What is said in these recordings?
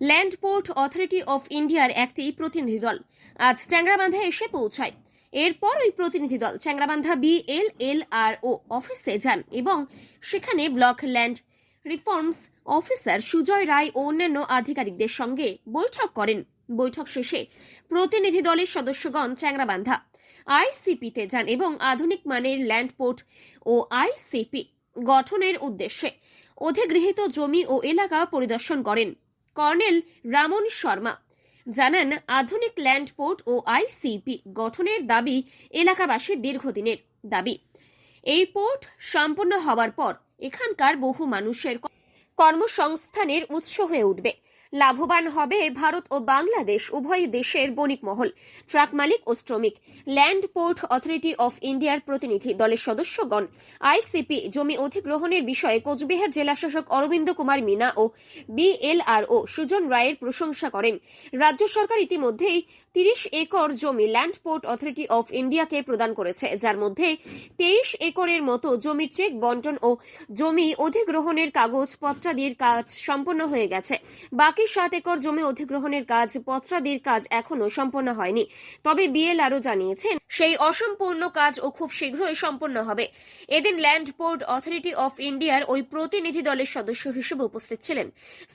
Land port authority of ইন্ডিয়ার একটি প্রতিনিধি দল। আজ চ্যাংরাবান্ধা এসে পৌঁছায়। এরপর ওই প্রতিনিধি দল চ্যাংরাবান্ধা বিএল এল আর ও অফিসে যান এবং সেখানে block land reforms officer Sujoy Roy ও অন্যান্য আধিকারিকদের সঙ্গে বৈঠক করেন। বৈঠক শেষে প্রতিনিধি দলের সদস্যগণ চ্যাংরাবান্ধা আইসিপিতে যান এবং আধুনিক মানের ল্যান্ড পোর্ট ও আইসিপি গঠনের উদ্দেশ্যে অধিগৃহীত জমি ও এলাকা পরিদর্শন করেন। কর্নেল রামন শর্মা জানান, আধুনিক ল্যান্ড পোর্ট ও আইসিপি গঠনের দাবি এলাকাবাসীর দীর্ঘদিনের দাবি। এই পোর্ট সম্পন্ন হওয়ার পর এখানকার বহু মানুষের কর্মসংস্থানের উৎস হয়ে উঠবে। লাভবান হবে ভারত ও বাংলাদেশ, উভয় দেশের বণিক মহল, ট্রাক মালিক ও শ্রমিক, ল্যান্ড পোর্ট অথরিটি অফ ইন্ডিয়ার প্রতিনিধি দলের সদস্যগণ, আইসিপি জমি অধিগ্রহণের বিষয়ে কোচবিহার জেলাশাসক অরবিন্দ কুমার মিনা ও বিএলআরও সুজন রায়ের প্রশংসা করেন। রাজ্য সরকার ইতিমধ্যেই তিরিশ একর জমি ল্যান্ড পোর্ট অথরিটি অফ ইন্ডিয়াকে প্রদান করেছে, যার মধ্যে তেইশ একরের মতো জমির চেক, বন্টন ও জমি অধিগ্রহণের কাগজ পত্রাদির কাজ সম্পন্ন হয়ে গেছে। বাকি সাত একর জমি অধিগ্রহণের কাজ, পত্রাদির কাজ এখনও সম্পন্ন হয়নি। তবে বিএল আরও জানিয়েছেন, সেই অসম্পূর্ণ কাজ ও খুব শীঘ্রই সম্পন্ন হবে। এদিন ল্যান্ড পোর্ট অথরিটি অফ ইন্ডিয়ার ওই প্রতিনিধি দলের সদস্য হিসেবে উপস্থিত ছিলেন।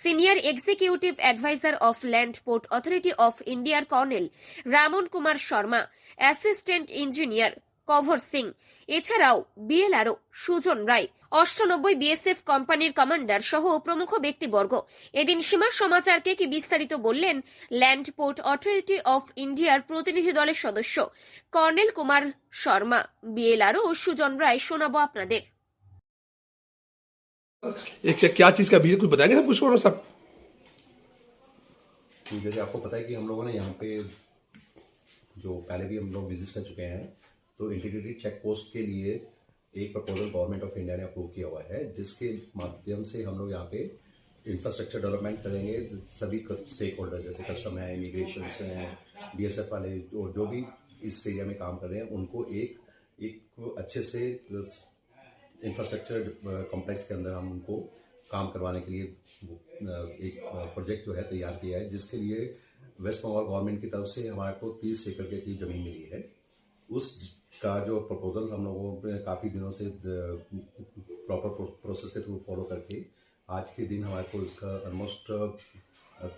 Senior executive advisor of land port authority of ইন্ডিয়ার colonel Raman Kumar Sharma, assistant engineer cover Singh এছাড়াও বিএলআরও সুজন রায় অষ্টানব্বই বিএসএফ কোম্পানির কমান্ডার সহ প্রমুখ ব্যক্তিবর্গ এদিন সীমা সমাচারকে কি বিস্তারিত বললেন ল্যান্ড পোর্ট অথরিটি অফ ইন্ডিয়ার প্রতিনিধি দলের সদস্য কর্নেল কুমার শর্মা বিএলআরও সুজন রায় শোনাবো আপনাদের एक क्या- क्या चीज़ का बीज कुछ बताएंगे सब कुछ थोड़ा सा तो जैसे आपको पता है कि हम लोगों ने यहाँ पे जो पहले भी हम लोग विजिट कर चुके हैं तो इंटीग्रिटी चेक पोस्ट के लिए एक प्रपोजल गवर्नमेंट ऑफ़ इंडिया ने अप्रूव किया हुआ है, जिसके माध्यम से हम लोग यहाँ पे इंफ्रास्ट्रक्चर डेवलपमेंट करेंगे, सभी स्टेक होल्डर जैसे कस्टम है इमिग्रेशन हैं बी वाले और जो भी इस एरिया में काम कर रहे हैं, उनको एक एक अच्छे से इंफ्रास्ट्रक्चर कॉम्प्लेक्स के अंदर हम उनको काम करवाने के लिए एक प्रोजेक्ट जो है तैयार किया है, जिसके लिए वेस्ट बंगाल गवर्नमेंट की तरफ़ से हमारे को तीस एकड़ के करीब ज़मीन मिली है। उस का जो प्रपोजल हम लोगों ने काफ़ी दिनों से प्रॉपर प्रोसेस के थ्रू फॉलो करके, आज के दिन हमारे को इसका almost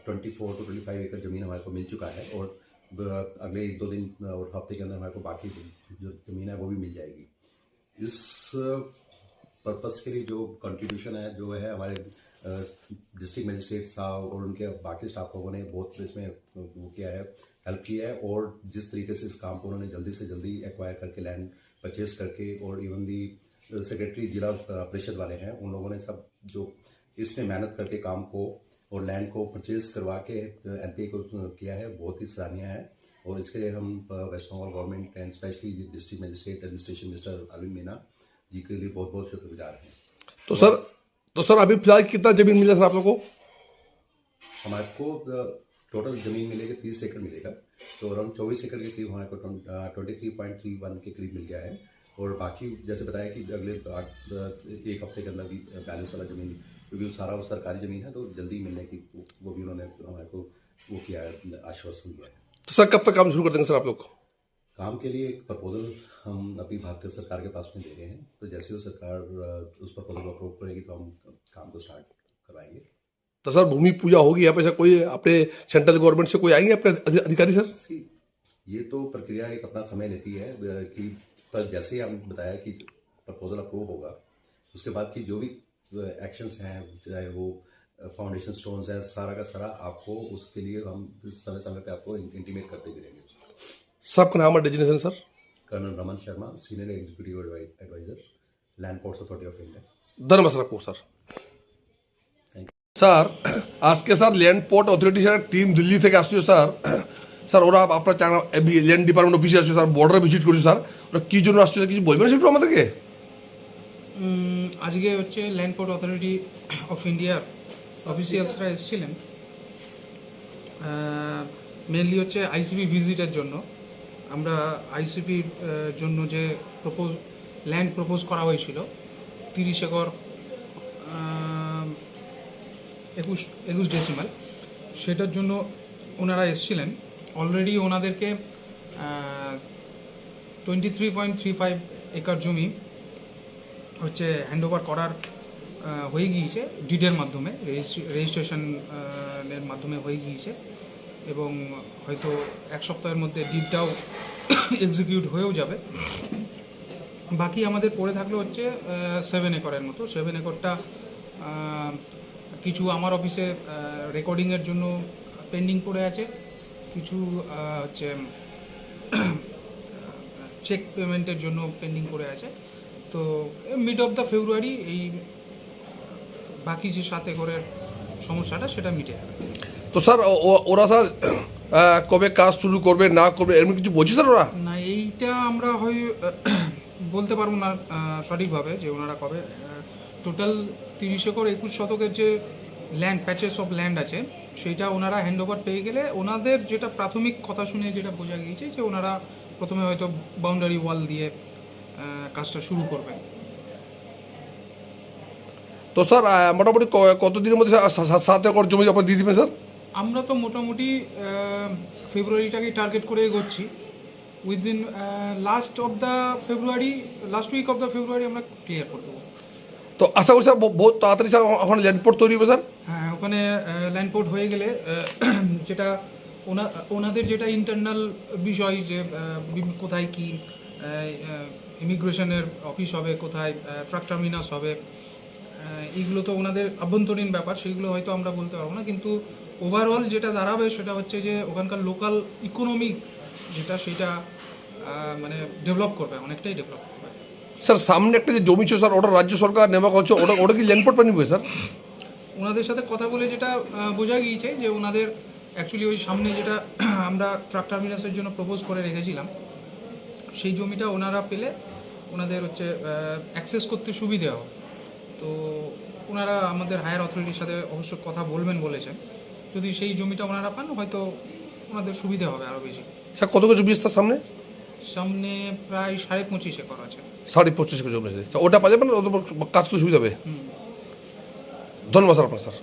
twenty four to twenty five एकड़ ज़मीन हमारे को मिल चुका है और अगले एक दो दिन और हफ़्ते के अंदर हमारे को बाकी जो ज़मीन है वो भी मिल जाएगी। इस पर्पस के लिए जो कंट्रीब्यूशन है, जो है हमारे डिस्ट्रिक्ट मजिस्ट्रेट साहब और उनके बाकी स्टाफ लोगों ने बहुत इसमें वो किया है हेल्प किया है और जिस तरीके से इस काम को उन्होंने जल्दी से जल्दी एक्वायर करके लैंड परचेज करके और इवन दी सेक्रेटरी जिला परिषद वाले हैं, उन लोगों ने सब जो इसमें मेहनत करके काम को और लैंड को परचेज करवा के एल को किया है, बहुत ही सराहनीय है। और इसके लिए हम West Bengal government and specially district magistrate administration mister Arvind Meena ji के लिए बहुत बहुत शुक्रगुजार हैं। तो सर तो सर अभी फ़िलहाल कितना ज़मीन मिला सर आप लोगों को? हमारे को टोटल ज़मीन मिलेगी तीस एकड़ मिलेगा। तो अराउंड चौबीस एकड़ के करीब हमारे को twenty three point three one के करीब मिल गया है। और बाकी जैसे बताया कि अगले एक हफ़्ते के अंदर भी बैलेंस वाला ज़मीन क्योंकि वो सारा वो सरकारी ज़मीन है तो जल्दी मिलने की वो भी उन्होंने हमारे को वो किया है आश्वासन दिया है। तो सर कब तक काम शुरू कर देंगे सर आप लोग? काम के लिए एक प्रपोजल हम अभी भारतीय सरकार के पास में दे रहे हैं। तो जैसे वो सरकार उस प्रपोजल को अप्रूव करेगी तो हम काम को स्टार्ट करवाएँगे। तो सर भूमि पूजा होगी यहाँ पे सर कोई अपने सेंट्रल गवर्नमेंट से कोई आएँगे आपके अधिकारी सर? ये तो प्रक्रिया एक अपना समय लेती है कि पर जैसे ही हम बताया कि प्रपोजल अप्रूव होगा उसके बाद की जो भी एक्शंस हैं चाहे वो फाउंडेशन स्टोन्स हैं सारा का सारा आपको उसके लिए हम समय समय पे आपको इंटीमेट करते भी रहेंगे। सर आपका नाम और designation sir colonel Raman Sharma senior executive adviser land ports authority of India धन्यवाद सर आपको सर স্যার আজকে sir land port authority sir team Delhi থেকে আসছে স্যার স্যার ওরা আপনার চাংরা ল্যান্ড ডিপার্টমেন্ট অফিসে আসছে স্যার বর্ডার ভিজিট করছে স্যার ওরা কী জন্য আসছে কিছু বলবেন স্যার একটু আমাদেরকে উম, আজকে হচ্ছে ল্যান্ড পোর্ট অথরিটি অফ ইন্ডিয়ার অফিসিয়ালসরা এসেছিলেন মেনলি হচ্ছে আইসিপি ভিজিটের জন্য আমরা আইসিপির জন্য যে প্রপোজ ল্যান্ড প্রপোজ করা হয়েছিল, তিরিশ একর একুশ একুশ ডেসিমাল সেটার জন্য ওনারা এসেছিলেন। অলরেডি ওনাদেরকে twenty three point three five acre জমি হচ্ছে হ্যান্ডওভার করার হয়ে গিয়েছে ডিডের মাধ্যমে রেজিস্ট্রেশন এর মাধ্যমে হয়ে গিয়েছে। এবং হয়তো এক সপ্তাহের মধ্যে ডিডটাও এক্সিকিউট হয়েও যাবে। বাকি আমাদের পড়ে থাকল হচ্ছে সেভেন একরের মতো। সেভেন একরটা কিছু আমার অফিসে রেকর্ডিংয়ের জন্য পেন্ডিং পড়ে আছে। কিছু হচ্ছে চেক পেমেন্টের জন্য পেন্ডিং পড়ে আছে। তো মিড অফ দ্য ফেব্রুয়ারি এই বাকি যে সাত একরের সমস্যাটা সেটা মিটে যাবে। তো স্যার ওরা স্যার কবে কাজ শুরু করবে না করবে এরকম কিছু বলছে স্যার ওরা? না এইটা আমরা হয় বলতে পারব না সঠিকভাবে যে ওনারা কবে টোটাল তিরিশ একর একুশ শতকের যে ল্যান্ড প্যাচেস অফ ল্যান্ড আছে সেটা ওনারা হ্যান্ড ওভার পেয়ে গেলে ওনাদের যেটা প্রাথমিক কথা শুনে যেটা বোঝা গিয়েছে যে ওনারা প্রথমে হয়তো বাউন্ডারি ওয়াল দিয়ে কাজটা শুরু করবেন। তো স্যার মোটামুটি কতদিনের মধ্যে সাত একর জমি আপনার দিয়ে দিবেন স্যার? আমরা তো মোটামুটি ফেব্রুয়ারিটাকে টার্গেট করে এগোচ্ছি। Within last of the February last week of the February আমরা ক্লিয়ার করে দেবো। তো আশা করি স্যার বহুত তাড়াতাড়ি স্যার ওখানে ল্যান্ডপোর্ট তৈরি হবে স্যার? হ্যাঁ ওখানে ল্যান্ডপোর্ট হয়ে গেলে যেটা ওনা ওনাদের যেটা ইন্টারনাল বিষয় যে কোথায় কি ইমিগ্রেশনের অফিস হবে কোথায় ট্রাক টার্মিনাস হবে এগুলো তো ওনাদের আভ্যন্তরীণ ব্যাপার সেগুলো হয়তো আমরা বলতে পারব না কিন্তু ওভারঅল যেটা দাঁড়াবে সেটা হচ্ছে যে ওখানকার লোকাল ইকোনমি যেটা সেটা মানে ডেভেলপ করবে অনেকটাই ডেভেলপ করবে। স্যার সামনে একটা যে জমি ছিল স্যার ওটা রাজ্য সরকার নেওয়া করছে ওটা ওটা কি ল্যান্ডপোর্ট বানিয়ে স্যার? ওনাদের সাথে কথা বলে যেটা বোঝা গিয়েছে যে ওনাদের অ্যাকচুয়ালি ওই সামনে যেটা আমরা ট্রাক টার্মিনাসের জন্য প্রপোজ করে রেখেছিলাম সেই জমিটা ওনারা পেলে ওনাদের হচ্ছে অ্যাক্সেস করতে সুবিধে হবে। তো ওনারা আমাদের হায়ার অথরিটির সাথে অবশ্য কথা বলবেন বলেছেন। যদি সেই জমিটা ওনারা পান হয়তো ওনাদের সুবিধা হবে আরও বেশি। স্যার কত কিছু জমি আছে সামনে? সামনে প্রায় সাড়ে পঁচিশ একর আছে। সাড়ে পঁচিশ একর জমি আছে। ওটা পাওয়া যাবে না? ওদের কাজ তো সুবিধা হবে। ধন্যবাদ স্যার আপনার স্যার।